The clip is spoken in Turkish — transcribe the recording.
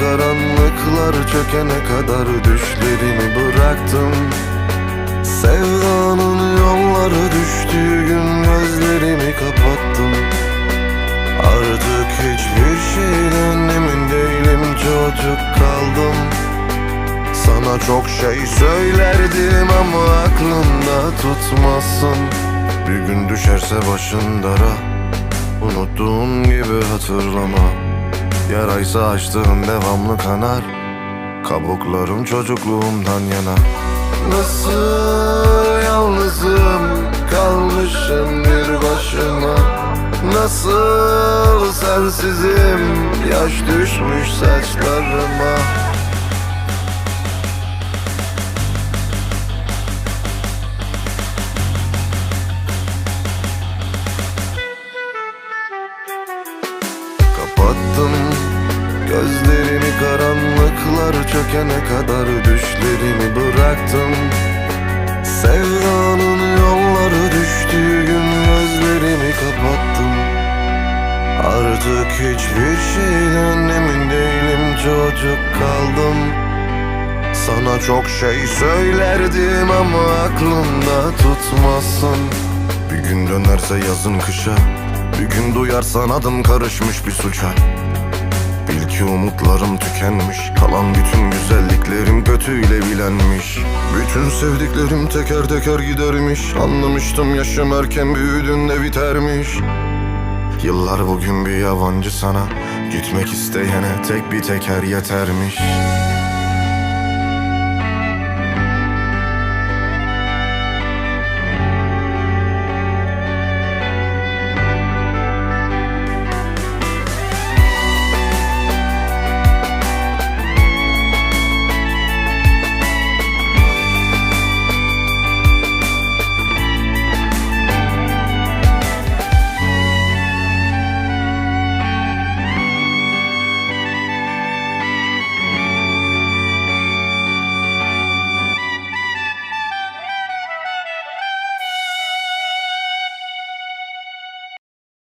karanlıklar çökene kadar düşlerimi bıraktım. Sevdanın yolları düştüğü gün gözlerimi kapattım. Artık hiçbir şeyden emin değilim çocuk kaldım. Sana çok şey söylerdim ama aklında tutmazsın Bir gün düşerse başın dara Unuttuğun gibi hatırlama Yaraysa açtığın devamlı kanar. Kabuklarım çocukluğumdan yana Nasıl yalnızım kalmışım bir başıma? Nasıl sensizim yaş düşmüş saçlarıma karanlıklar çökene kadar düşlerimi bıraktım. Sevdanın yolları düştüğü gün gözlerimi kapattım. Artık hiçbir şeyden emin değilim çocuk kaldım. Sana çok şey söylerdim ama aklımda tutmazsın Bir gün dönerse yazın kışa Bir gün duyarsan adım karışmış bir suça Bil ki umutlarım tükenmiş. Kalan bütün güzelliklerim kötüyle bilenmiş. Bütün sevdiklerim teker teker gidermiş. Anlamıştım yaşım erken büyüdüğünde bitermiş. Yıllar bugün bir yabancı sana. Gitmek isteyene tek bir teker yetermiş